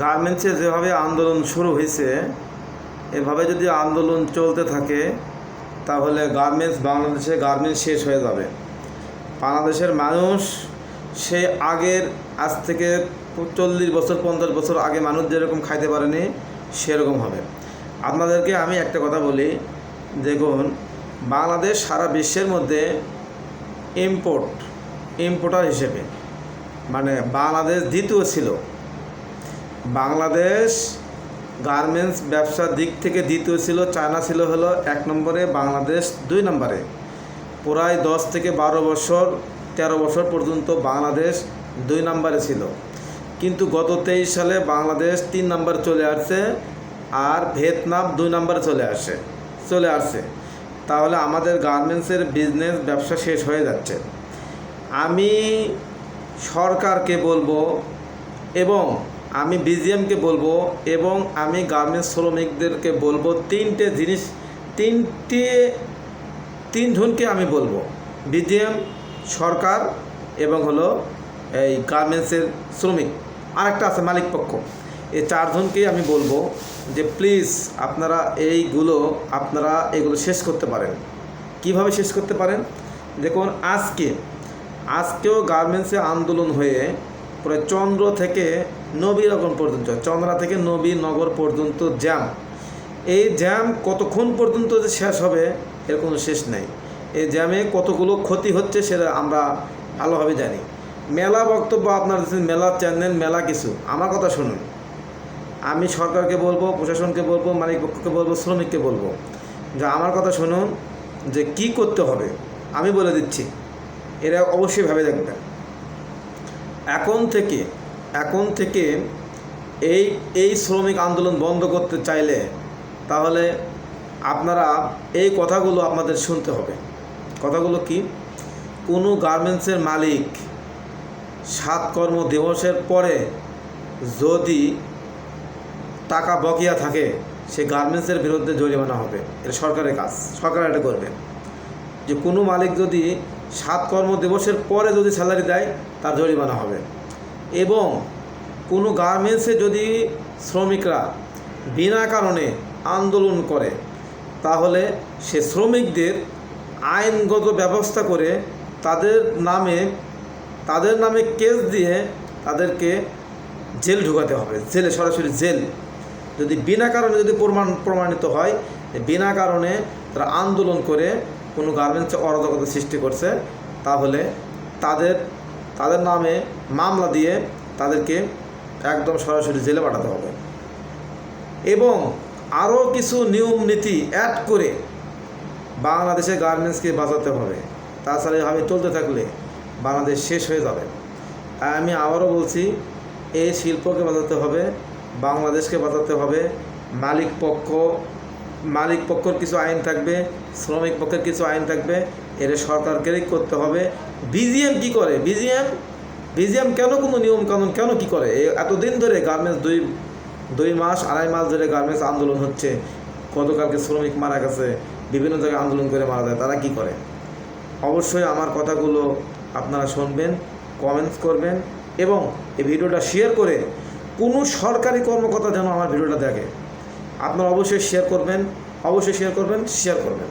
গার্মেন্টসে যেভাবে আন্দোলন শুরু হয়েছে, এভাবে যদি আন্দোলন চলতে থাকে, তাহলে গার্মেন্টস বাংলাদেশে গার্মেন্টস শেষ হয়ে যাবে। বাংলাদেশের মানুষ সে আগের, আজ থেকে চল্লিশ বছর, পঞ্চাশ বছর আগে মানুষ যেরকম খাইতে পারেনি, সেরকম হবে। আপনাদেরকে আমি একটা কথা বলি, দেখুন, বাংলাদেশ সারা বিশ্বের মধ্যে ইম্পোর্ট ইম্পোর্টার হিসেবে মানে বাংলাদেশ দ্বিতীয় ছিল। বাংলাদেশ গার্মেন্টস ব্যবসার দিক থেকে দ্বিতীয় ছিল, চায়না ছিল হলো এক নম্বরে, বাংলাদেশ দুই নম্বরে। প্রায় দশ থেকে বারো বছর, তেরো বছর পর্যন্ত বাংলাদেশ দুই নম্বরে ছিল। কিন্তু গত তেইশ সালে বাংলাদেশ তিন নম্বর চলে আসছে আর ভিয়েতনাম দুই নম্বরে চলে আসে, চলে আসছে। তাহলে আমাদের গার্মেন্টসের বিজনেস ব্যবসা শেষ হয়ে যাচ্ছে। আমি সরকারকে বলব এবং আমি বিজিএমকে বলব এবং আমি গার্মেন্টস শ্রমিকদেরকে বলব তিনটে জিনিস, তিনটে তিনজনকে আমি বলব। বিজিএম, সরকার এবং হলো এই গার্মেন্টসের শ্রমিক। আরেকটা আছে মালিক পক্ষ। এই চারজনকেই আমি বলব যে প্লিজ আপনারা এইগুলো, আপনারা এগুলো শেষ করতে পারেন। কীভাবে শেষ করতে পারেন? দেখুন, আজকে, আজকেও গার্মেন্টসে আন্দোলন হয়ে প্রায় চন্দ্র থেকে নবীনগর পর্যন্ত, চন্দ্রা থেকে নবীনগর পর্যন্ত জ্যাম এই জ্যাম কতক্ষণ পর্যন্ত যে শেষ হবে এর কোনো শেষ নেই। এই জ্যামে কতগুলো ক্ষতি হচ্ছে সেটা আমরা ভালোভাবে জানি। মেলা বক্তব্য আপনার মেলা চ্যানেল মেলা কিছু। আমার কথা শুনুন। আমি সরকারকে বলব, প্রশাসনকে বলব মালিক পক্ষকে বলব, শ্রমিককে বলব, যে আমার কথা শুনুন যে কি করতে হবে। আমি বলে দিচ্ছি। এরা অবশ্যই ভেবে দেখবেন। এখন থেকে এখন থেকে এই এই শ্রমিক আন্দোলন বন্ধ করতে চাইলে তাহলে আপনারা এই কথাগুলো আপনাদের শুনতে হবে। কথাগুলো কি? কোনো গার্মেন্টসের মালিক সাত কর্ম দিবসের পরে যদি টাকা বকেয়া থাকে, সে গার্মেন্টসের বিরুদ্ধে জরিমানা হবে। এটা সরকারের কাজ, সরকার এটা করবে। যে কোনো মালিক যদি সাত কর্ম দিবসের পরে যদি স্যালারি দেয়, তার জরিমানা হবে। এবং কোনো গার্মেন্টসে যদি শ্রমিকরা বিনা কারণে আন্দোলন করে, তাহলে সে শ্রমিকদের আইনগত ব্যবস্থা করে তাদের নামে তাদের নামে কেস দিয়ে তাদেরকে জেল ঢুকাতে হবে। জেলে, সরাসরি জেল। যদি বিনা কারণে যদি প্রমাণ প্রমাণিত হয়, বিনা কারণে তারা আন্দোলন করে কোনো গার্মেন্টসে অরাজকতা সৃষ্টি করছে, তাহলে তাদের তাদের নামে মামলা দিয়ে তাদেরকে একদম সরাসরি জেলে পাঠাতে হবে। এবং আরও কিছু নিয়ম নীতি অ্যাড করে বাংলাদেশের গার্মেন্টসকে বাঁচাতে হবে। তাছাড়া এভাবে চলতে থাকলে বাংলাদেশ শেষ হয়ে যাবে। তাই আমি আবারও বলছি, এই শিল্পকে বাঁচাতে হবে, বাংলাদেশকে বাঁচাতে হবে, মালিক পক্ষ মালিক পক্ষের কিছু আইন থাকবে, শ্রমিক পক্ষের কিছু আইন থাকবে, এটা সরকারকেই করতে হবে। বিজিএম কি করে? বিজিএম বিজিএম কেন কোনো নিয়ম কানুন কেন কি করে? এতদিন ধরে গার্মেন্টস দুই দুই মাস, আড়াই মাস ধরে গার্মেন্টস আন্দোলন হচ্ছে। গতকালকে শ্রমিক মারা গেছে, বিভিন্ন জায়গায় আন্দোলন করে মারা যায়, তারা কি করে? অবশ্যই আমার কথাগুলো আপনারা শুনবেন কমেন্টস করবেন, এবং এই ভিডিওটা শেয়ার করে কোনো সরকারি কর্মকর্তা যেন আমার ভিডিওটা দেখে। আপনারা অবশ্যই শেয়ার করবেন অবশ্যই শেয়ার করবেন শেয়ার করবেন।